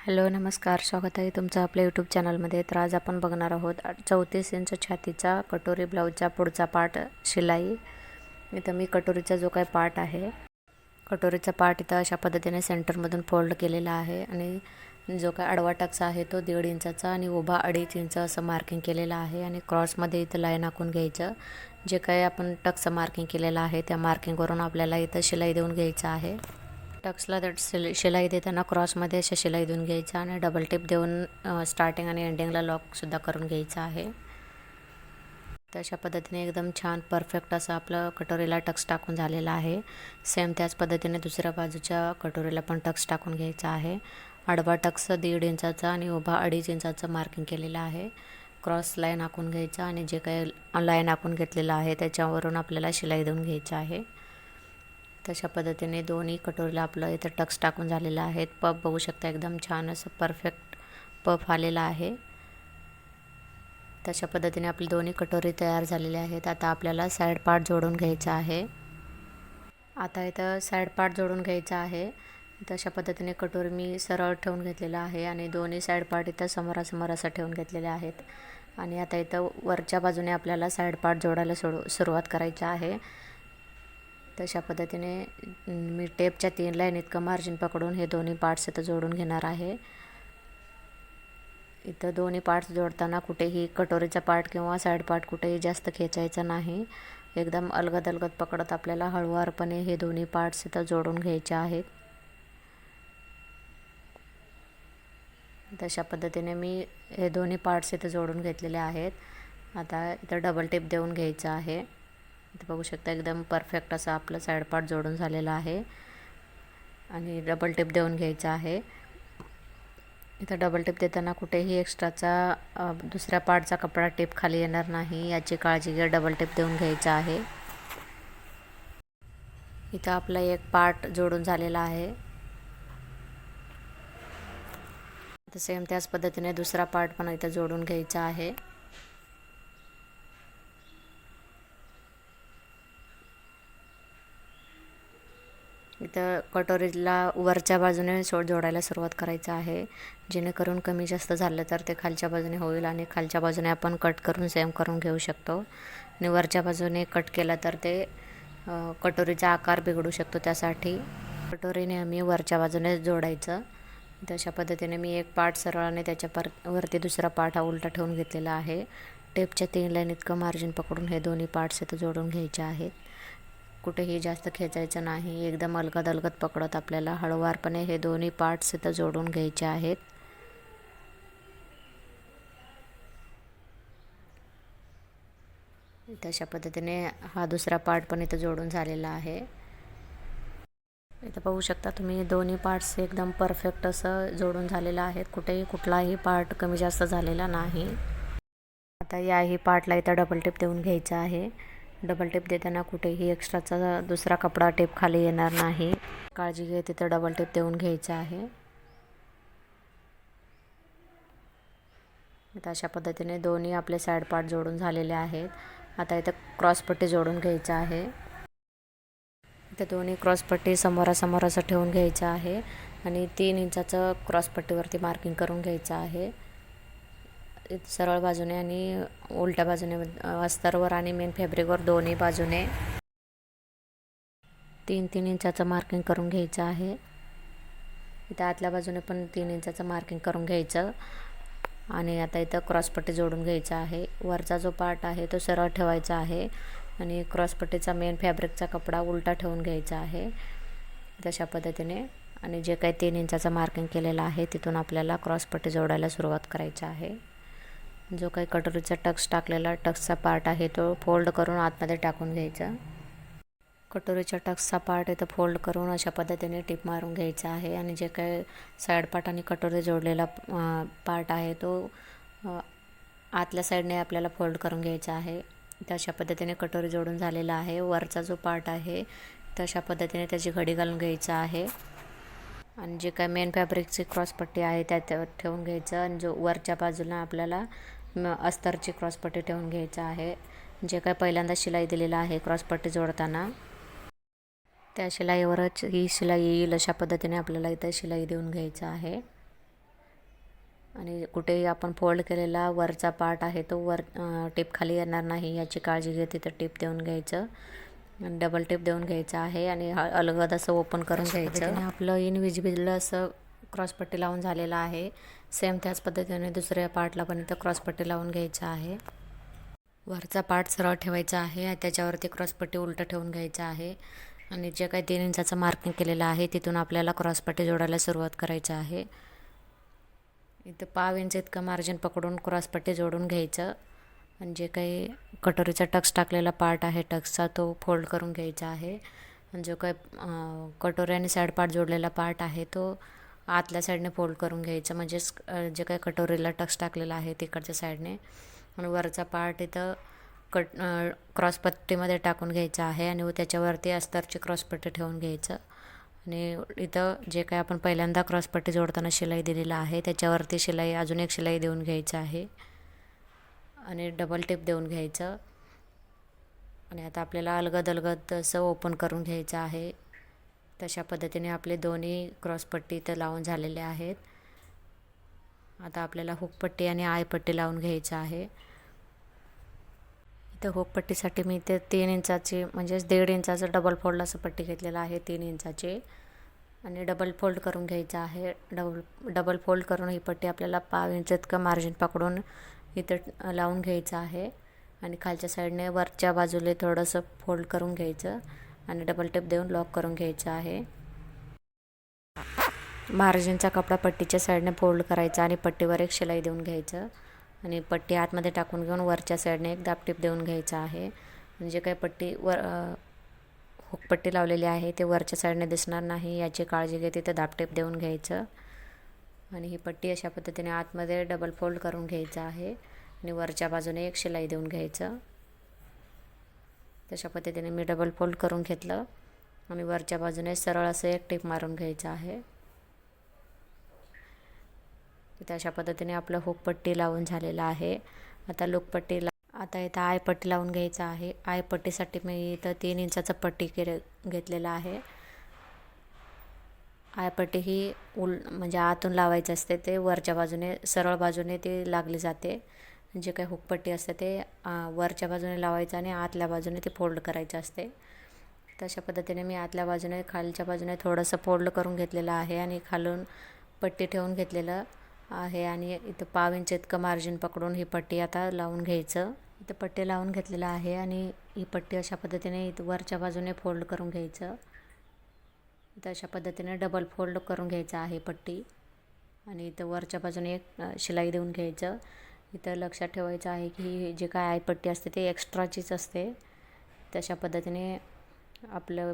Hello नमस्कार. स्वागत आहे तुमचं आपल्या यूट्यूब चॅनलमध्ये तर आज आपण बघणार आहोत चौतीस इंच छातीचा कटोरी ब्लाऊजचा पुढचा पार्ट शिलाई. इथं मी कटोरीचा जो काही पार्ट आहे कटोरीचा पार्ट इथं अशा पद्धतीने सेंटरमधून फोल्ड केलेला आहे आणि जो काय आडवा टक्स आहे तो दीड इंचाचा आणि उभा अडीच इंच असं मार्किंग केलेलं आहे आणि क्रॉसमध्ये इथं लाईन आखून घ्यायचं. जे काही आपण टक्स मार्किंग केलेलं आहे त्या मार्किंगवरून आपल्याला इथं शिलाई देऊन घ्यायचं आहे. टक्सला दट शिल शिलाई देताना क्रॉसमध्ये अशा शिलाई देऊन घ्यायचा आणि डबल टिप देऊन स्टार्टिंग आणि एंडिंगला लॉकसुद्धा करून घ्यायचा आहे. तर अशा पद्धतीने एकदम छान परफेक्ट असं आपलं कटोरीला टक्स टाकून झालेलं आहे. सेम त्याच पद्धतीने दुसऱ्या बाजूच्या कटोरीला पण टक्स टाकून घ्यायचा आहे. आडवा टक्स दीड इंचाचा आणि उभा अडीच इंचाचं मार्किंग केलेलं आहे. क्रॉस लाईन आखून घ्यायचा आणि जे काही लाईन आखून घेतलेलं आहे त्याच्यावरून आपल्याला शिलाई देऊन घ्यायचं आहे. तशा पद्धतीने दोन्ही कटोरीला आपलं इथं टक्स टाकून झालेलं आहे. पप बघू शकता एकदम छान असं परफेक्ट पफ आलेला आहे. तशा पद्धतीने आपली दोन्ही कटोरी तयार झालेले आहेत. आता आपल्याला साईड पार्ट जोडून घ्यायचा आहे. आता इथं साईड पार्ट जोडून घ्यायचा आहे. तशा पद्धतीने कटोरी मी सरळ ठेवून घेतलेला आहे आणि दोन्ही साईड पार्ट इथं समोरासमोर असं ठेवून घेतलेले आहेत. आणि आता इथं वरच्या बाजूने आपल्याला साईड पार्ट जोडायला सोडू सुरुवात करायची आहे. तशा पद्धतीने मी टेपच्या तीन लाईन इतकं मार्जिन पकडून हे दोन्ही पार्ट्स इथं जोडून घेणार आहे. इथं दोन्ही पार्ट्स जोडताना कुठेही कटोरीचा पार्ट किंवा साईड पार्ट कुठेही जास्त खेचायचं नाही. एकदम अलगद अलगद पकडत आपल्याला हळुवारपणे हे दोन्ही पार्ट्स इथं जोडून घ्यायचे आहेत. तशा पद्धतीने मी हे दोन्ही पार्ट्स इथं जोडून घेतलेले आहेत. आता इथं डबल टिप देऊन घ्यायचं आहे. इथे बघू शकता एकदम परफेक्ट असं आपलं साईड पार्ट जोडून झालेलं आहे. आणि डबल टिप देऊन घ्यायचं आहे. इथं डबल टिप देताना कुठेही एक्स्ट्राचा दुसऱ्या पार्टचा कपडा टिप खाली येणार नाही. याची काळजी घ्या डबल टिप देऊन घ्यायचा आहे. इथं आपला एक पार्ट जोडून झालेला आहे. तर सेम त्याच पद्धतीने दुसरा पार्ट पण इथं जोडून घ्यायचा आहे. इथं कटोरीला वरच्या बाजूने सोड जोडायला सुरुवात करायचं आहे. जेणेकरून कमी जास्त झालं तर ते खालच्या बाजूने होईल आणि खालच्या बाजूने आपण कट करून सेम करून घेऊ शकतो. आणि वरच्या बाजूने कट केला तर ते कटोरीचा आकार बिघडू शकतो त्यासाठी. कटोरी नेहमी वरच्या बाजूने जोडायचं. तशा पद्धतीने मी एक पार्ट सरळ आणि त्याच्या पर वरती दुसरा पार्ट हा उलटा ठेवून घेतलेला आहे. टेपच्या तीन लाईन इतकं मार्जिन पकडून हे दोन्ही पार्ट्स इथं जोडून घ्यायचे आहेत. कुठेही जास्त खेचायचं नाही. एकदम अलगद अलगद पकडत आपल्याला हळुवारपणे हे दोन्ही पार्ट्स इथं जोडून घ्यायचे आहेत. तशा पद्धतीने हा दुसरा पार्ट पण इथं जोडून झालेला आहे. इथं पाहू शकता तुम्ही दोन्ही पार्ट्स एकदम परफेक्ट असं जोडून झालेलं आहेत. कुठेही कुठलाही पार्ट कमी जास्त झालेला नाही. आता याही पार्टला इथं डबल टिप देऊन घ्यायचं आहे. डबल टेप देताना कुठेही एक्स्ट्राचा दुसरा कपडा टेप खाली येणार नाही. काळजी घे तिथं डबल टेप देऊन घ्यायचं आहे. आता अशा पद्धतीने दोन्ही आपले साईड पार्ट जोडून झालेले आहेत. आता इथं क्रॉसपट्टी जोडून घ्यायचं आहे. इथं दोन्ही क्रॉसपट्टी समोरासमोर असं ठेवून घ्यायचं आहे. आणि तीन इंचाचं क्रॉसपट्टीवरती मार्किंग करून घ्यायचं आहे. सरळ बाजूने आणि उलट्या बाजूने अस्तरवर आणि मेन फॅब्रिकवर दोन्ही बाजूने तीन तीन इंचाचं मार्किंग करून घ्यायचं आहे. इथं आतल्या बाजूने पण तीन इंचाचं मार्किंग करून घ्यायचं. आणि आता इथं क्रॉसपट्टी जोडून घ्यायचा आहे. वरचा जो पार्ट आहे तो सरळ ठेवायचा आहे. आणि क्रॉसपट्टीचा मेन फॅब्रिकचा कपडा उलटा ठेवून घ्यायचा आहे. तशा पद्धतीने. आणि जे काही तीन इंचाचं मार्किंग केलेलं आहे तिथून आपल्याला क्रॉसपट्टी जोडायला सुरुवात करायची आहे. जो काही कटोरीचा टक्स टाकलेला टक्सचा पार्ट आहे तो फोल्ड करून आतमध्ये टाकून घ्यायचा. कटोरीच्या टक्सचा पार्ट इथं फोल्ड करून अशा पद्धतीने टिप मारून घ्यायचा आहे. आणि जे काही साईड पार्ट आणि कटोरी जोडलेला पार्ट आहे तो आतल्या साईडने आपल्याला फोल्ड करून घ्यायचा आहे. तशा पद्धतीने कटोरी जोडून झालेला आहे. वरचा जो पार्ट आहे तशा पद्धतीने त्याची घडी घालून घ्यायचा आहे. आणि जे काय मेन फॅब्रिकची क्रॉसपट्टी आहे त्यात ठेवून घ्यायचं. आणि जो वरच्या बाजूला आपल्याला अस्तरची क्रॉसपट्टी ठेवून घ्यायचं आहे. जे काय पहिल्यांदा शिलाई दिलेलं आहे क्रॉसपट्टी जोडताना. त्या शिलाईवरच ही शिलाई येईल अशा पद्धतीने आपल्याला इथं शिलाई देऊन घ्यायचं आहे. आणि कुठेही आपण फोल्ड केलेला वरचा पार्ट आहे तो वर टिप खाली येणार नाही याची काळजी घे तिथं टिप देऊन घ्यायचं. आणि डबल टिप देऊन घ्यायचं आहे आणि हा अलगद असं ओपन करून घ्यायचं. आणि आपलं इनविजिबल असं क्रॉसपट्टी लावून झालेला आहे. सेम त्याच पद्धतीने दुसऱ्या पार्टला पण इथं क्रॉसपट्टी लावून घ्यायचं आहे. वरचा पार्ट सरळ ठेवायचा आहे आणि त्याच्यावरती क्रॉसपट्टी उलटं ठेवून घ्यायचं आहे. आणि जे काही तीन इंचाचं मार्किंग केलेलं आहे तिथून आपल्याला क्रॉसपट्टी जोडायला सुरुवात करायची आहे. इथं पाव इंच इतकं मार्जिन पकडून क्रॉसपट्टी जोडून घ्यायचं. आणि जे काही कटोरीचा टक्स टाकलेला पार्ट आहे टक्सचा तो फोल्ड करून घ्यायचा आहे. आणि जो काही कटोरी आणि साईड पार्ट जोडलेला पार्ट आहे तो आतल्या साईडने फोल्ड करून घ्यायचं. म्हणजेच जे काही कटोरीला टक्स टाकलेला आहे तिकडच्या साईडने आणि वरचा पार्ट इथं कट क्रॉसपट्टीमध्ये टाकून घ्यायचा आहे. आणि त्याच्यावरती अस्तरची क्रॉसपट्टी ठेवून घ्यायचं. आणि इथं जे काही आपण पहिल्यांदा क्रॉसपट्टी जोडताना शिलाई दिलेला आहे त्याच्यावरती शिलाई अजून एक शिलाई देऊन घ्यायचं आहे. आणि डबल टिप देऊन घ्यायचं. आणि आता आपल्याला अलगद अलगद असं ओपन करून घ्यायचं आहे. तशा पद्धतीने आपले दोन्ही क्रॉसपट्टी इथं लावून झालेले आहेत. आता आपल्याला हुकपट्टी आणि आयपट्टी लावून घ्यायचं आहे. इथं हुकपट्टीसाठी मी इथे तीन इंचाची म्हणजेच दीड इंचाचं डबल फोल्ड असं पट्टी घेतलेलं आहे तीन इंचाची. आणि डबल फोल्ड करून घ्यायचं आहे. डबल डबल फोल्ड करून ही पट्टी आपल्याला पाव इंच इतकं मार्जिन पकडून इथं लावून घ्यायचं आहे. आणि खालच्या साईडने वरच्या बाजूला थोडंसं फोल्ड करून घ्यायचं. आणि डबल टेप देऊन लॉक करून घ्यायचं आहे. मार्जिनचा कपडा पट्टीच्या साईडने फोल्ड करायचा आणि पट्टीवर एक शिलाई देऊन घ्यायचं. आणि पट्टी आतमध्ये टाकून घेऊन वरच्या साईडने एक दापटीप देऊन घ्यायचं आहे. म्हणजे काही पट्टी वर हुकपट्टी लावलेली आहे ते वरच्या साईडने दिसणार नाही याची काळजी घेते तर दापटेप देऊन घ्यायचं. आणि ही पट्टी अशा पद्धतीने आतमध्ये डबल फोल्ड करून घ्यायचं आहे. आणि वरच्या बाजूने एक शिलाई देऊन घ्यायचं. तशा पद्धतीने मी डबल फोल्ड करून घेतलं. आणि वरच्या बाजूने सरळ असं एक टिप मारून घ्यायचं आहे. इथं अशा पद्धतीने आपलं हुकपट्टी लावून झालेलं आहे. आता लुकपट्टी ला आता इथं आयपट्टी लावून घ्यायचं आहे. आयपट्टीसाठी मी इथं तीन इंचाचं पट्टी केले घेतलेलं आहे. आयपट्टी ही उल म्हणजे आतून लावायचं असते. ते वरच्या बाजूने सरळ बाजूने ती लागली जाते. जे काही हुकपट्टी असते ते वरच्या बाजूने लावायचं आणि आतल्या बाजूने ते फोल्ड करायचं असते. तशा पद्धतीने मी आतल्या बाजूने खालच्या बाजूने थोडंसं फोल्ड करून घेतलेलं आहे आणि खालून पट्टी ठेवून घेतलेलं आहे आणि इथं पाव इंच इतकं मार्जिन पकडून ही पट्टी आता लावून घ्यायचं. इथं पट्टी लावून घेतलेलं आहे आणि ही पट्टी अशा पद्धतीने इथं वरच्या बाजूने फोल्ड करून घ्यायचं. इथं अशा पद्धतीने डबल फोल्ड करून घ्यायचं आहे पट्टी. आणि इथं वरच्या बाजूने एक शिलाई देऊन घ्यायचं. इथं लक्षात ठेवायचं आहे की जे काय आयपट्टी असते ते एक्स्ट्राचीच असते. तशा पद्धतीने आपलं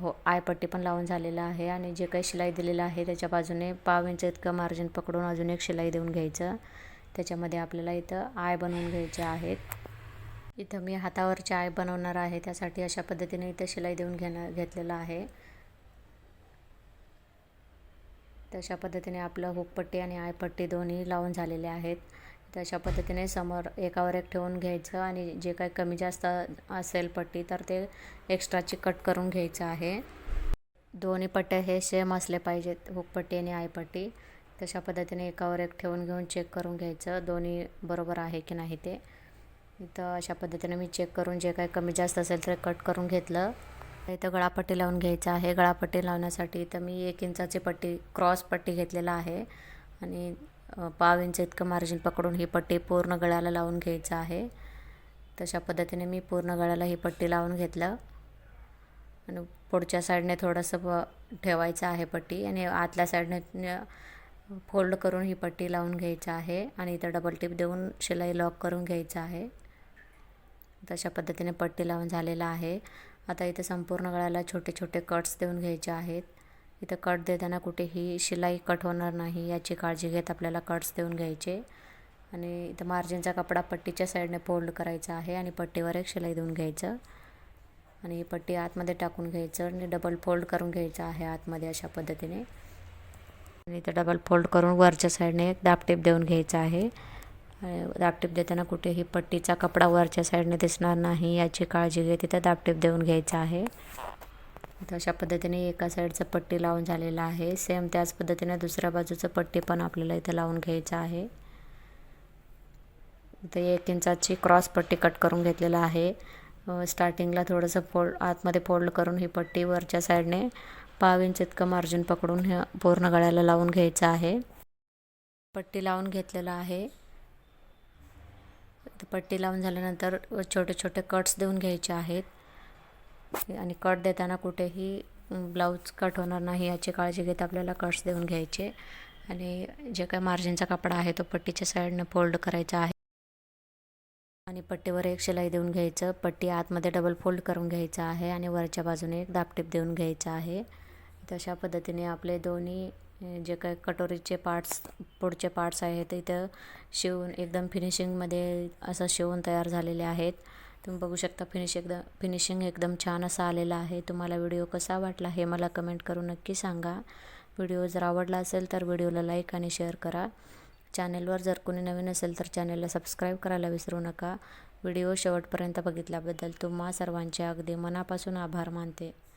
हो आयपट्टी पण लावून झालेलं आहे आणि जे काही शिलाई दिलेलं आहे त्याच्या बाजूने पाव इंच इतकं मार्जिन पकडून अजून एक शिलाई देऊन घ्यायचं. त्याच्यामध्ये आपल्याला इथं आय बनवून घ्यायचे आहेत. इथं मी हातावरचे आय बनवणार आहे त्यासाठी अशा पद्धतीने इथं शिलाई देऊन घेणं घेतलेलं आहे. तशा पद्धतीने आपलं हुकपट्टी आणि आयपट्टी दोन्ही लावून झालेले आहेत. तशा पद्धतीने समोर एकावर एक ठेवून घ्यायचं आणि जे काही कमी जास्त असेल पट्टी तर ते एक्स्ट्राची कट करून घ्यायचं आहे. दोन्ही पट्ट्या हे सेम असले पाहिजेत हुकपट्टी आणि आयपट्टी तशा पद्धतीने एकावर एक ठेवून घेऊन चेक करून घ्यायचं दोन्ही बरोबर आहे की नाही ते. इथं अशा पद्धतीने मी चेक करून जे काही कमी जास्त असेल ते कट करून घेतलं. इथं गळापट्टी लावून घ्यायचं आहे. गळापट्टी लावण्यासाठी तर मी एक इंचाची पट्टी क्रॉस पट्टी घेतलेला आहे. आणि पाव इंच इतकं मार्जिन पकडून ही पट्टी पूर्ण गळ्याला लावून घ्यायचं आहे. तशा पद्धतीने मी पूर्ण गळ्याला ही पट्टी लावून घेतलं. आणि पुढच्या साईडने थोडंसं ठेवायचं आहे पट्टी आणि आतल्या साईडने फोल्ड करून ही पट्टी लावून घ्यायचं आहे आणि इथं डबल टिप देऊन शिलाई लॉक करून घ्यायचं आहे. तशा पद्धतीने पट्टी लावून झालेलं आहे. आता इथं संपूर्ण गळ्याला छोटे छोटे कट्स देऊन घ्यायचे आहेत. इथं कट देताना कुठेही शिलाई कट होणार नाही याची काळजी घेत आपल्याला कट्स देऊन घ्यायचे. आणि इथं मार्जिनचा कपडा पट्टीच्या साईडने फोल्ड करायचा आहे आणि पट्टीवर एक शिलाई देऊन घ्यायचं. आणि ही पट्टी आतमध्ये टाकून घ्यायचं आणि डबल फोल्ड करून घ्यायचं आहे आतमध्ये अशा पद्धतीने. आणि इथं डबल फोल्ड करून वरच्या साईडने एक दापटीप देऊन घ्यायचं आहे. दापटीप देताना कुठेही पट्टीचा कपडा वरच्या साईडने दिसणार नाही याची काळजी घेत तिथं दापटीप देऊन घ्यायचं आहे. तर अशा पद्धतीने एका साईडचं पट्टी लावून झालेलं आहे. सेम त्याच पद्धतीने दुसऱ्या बाजूचं पट्टी पण आपल्याला इथं लावून घ्यायचं आहे. इथं एक इंचाची क्रॉस पट्टी कट करून घेतलेलं आहे. स्टार्टिंगला थोडंसं फोल्ड आतमध्ये फोल्ड करून ही पट्टी वरच्या साईडने पाव इंच इतकं मार्जिन पकडून हे पूर्ण गळ्याला लावून घ्यायचं आहे. पट्टी लावून घेतलेलं आहे. पट्टी लावून झाल्यानंतर छोटे छोटे कट्स देऊन घ्यायचे आहेत. आणि कट देताना कुठेही ब्लाऊज कट होणार नाही याची काळजी घेत आपल्याला कट्स देऊन घ्यायचे. आणि जे काय मार्जिनचा कपडा आहे तो पट्टीच्या साईडनं फोल्ड करायचा आहे. आणि पट्टीवर एक शिलाई देऊन घ्यायचं. पट्टी आतमध्ये डबल फोल्ड करून घ्यायचं आहे आणि वरच्या बाजूने एक दापटीप देऊन घ्यायचं आहे. तशा पद्धतीने आपले दोन्ही जे काही कटोरीचे पार्ट्स पुढचे पार्ट्स आहेत इथं शिवून एकदम फिनिशिंगमध्ये असं शिवून तयार झालेले आहेत. तुम्ही बघू शकता फिनिश एकदम फिनिशिंग एकदम छान असं आलेलं आहे. तुम्हाला व्हिडिओ कसा वाटला हे मला कमेंट करून नक्की सांगा. व्हिडिओ जर आवडला असेल तर व्हिडिओला लाईक आणि शेअर करा. चॅनेलवर जर कोणी नवीन असेल तर चॅनलला सबस्क्राईब करायला विसरू नका. व्हिडिओ शेवटपर्यंत बघितल्याबद्दल तुम्हा सर्वांचे अगदी मनापासून आभार मानते.